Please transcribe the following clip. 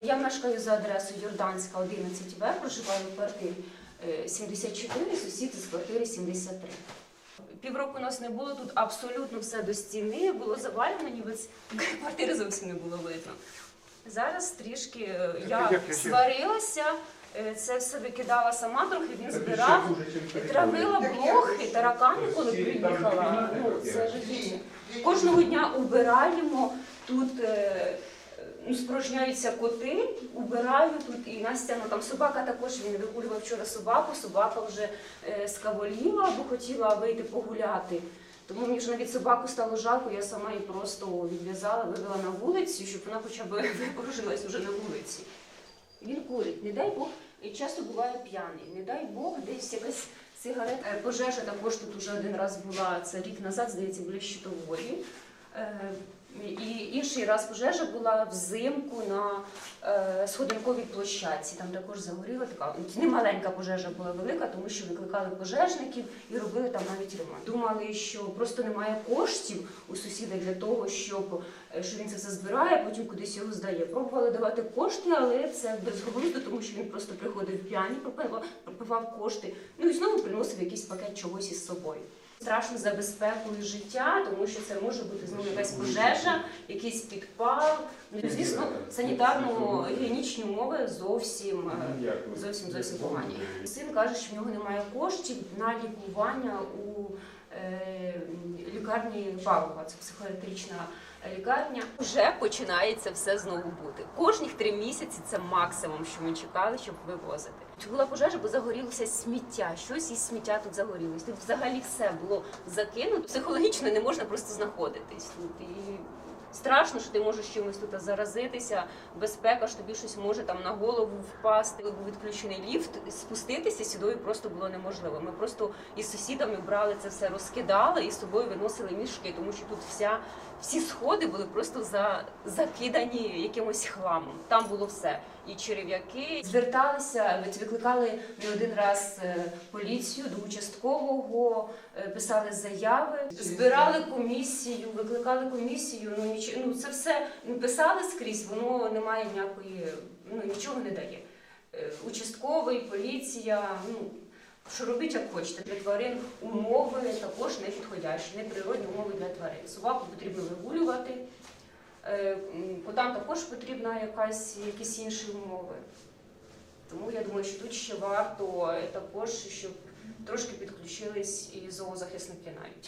Я мешкаю за адресою Йорданська, 11В, проживаю в квартирі е, 74, сусід з квартири 73. Півроку нас не було тут абсолютно все до стіни, було завалено, ніби квартири зовсім не було видно. Зараз трішки е, я сварилася, е, це все викидала сама трохи, він збирав. Травила блохи, таракани, коли приїхала. Ну, це жахіття. Кожного дня убираємо тут. Е, спорожняються коти, убираю тут і Настя, ну там собака також він вигулював вчора собаку, собака вже е, скаволіла, бо хотіла вийти погуляти. Тому мені вже навіть собаку стало жалко, я сама її просто відв'язала, вивела на вулицю, щоб вона хоча б викружилась вже на вулиці. Він курить, не дай Бог, і часто буває п'яний. Не дай Бог, десь якась сигарета. Е, Пожежа також тут уже один раз була, це рік назад, здається, біля щитової. І інший раз пожежа була взимку на е, сходинковій площадці. Там також загоріла така не маленька пожежа була велика, тому що викликали пожежників і робили там навіть ремонт. Думали, що просто немає коштів у сусіда для того, щоб е, що він це все збирає, потім кудись його здає. Пробували давати кошти, але це безглуздо, тому що він просто приходив п'яні, пропивав кошти, ну і знову приносив якийсь пакет чогось із собою. Страшно за безпекою життя, тому що це може бути знову якась пожежа, якийсь підпал. Ну звісно, санітарно-гігієнічні умови зовсім е, зовсім зовсім погані. Син каже, що в нього немає коштів на лікування у лікарні Павлова, це психіатрична лікарня. Вже починається все знову бути. Кожних три місяці це максимум, що ми чекали, щоб вивозити. Була пожежа, бо загорілося сміття. Щось із сміття тут загорілось. Тут взагалі все було закинуто. Психологічно не можна просто знаходитись тут. І страшно, що ти можеш чимось тут заразитися. Безпека ж тобі щось може там на голову впасти. Був відключений ліфт, спуститися сюди просто було неможливо. Ми просто із сусідами брали це все, розкидали і з собою виносили мішки, тому що тут вся всі сходи були просто за, закидані якимось хламом. Там було все. І черев'яки зверталися, викликали не один раз е, поліцію до участкового, е, писали заяви, збирали комісію, викликали комісію. Ну ніч, ну це все писали скрізь, воно не має ніякої, ну нічого не дає. Е, Участковий, поліція, ну. Що робіть, як хочете. Для тварин умови також не підходящі, неприродні умови для тварин. Собаку потрібно вигулювати, е, котам також потрібна якась, якісь інші умови. Тому я думаю, що тут ще варто е, також, щоб трошки підключились і зоозахисники навіть.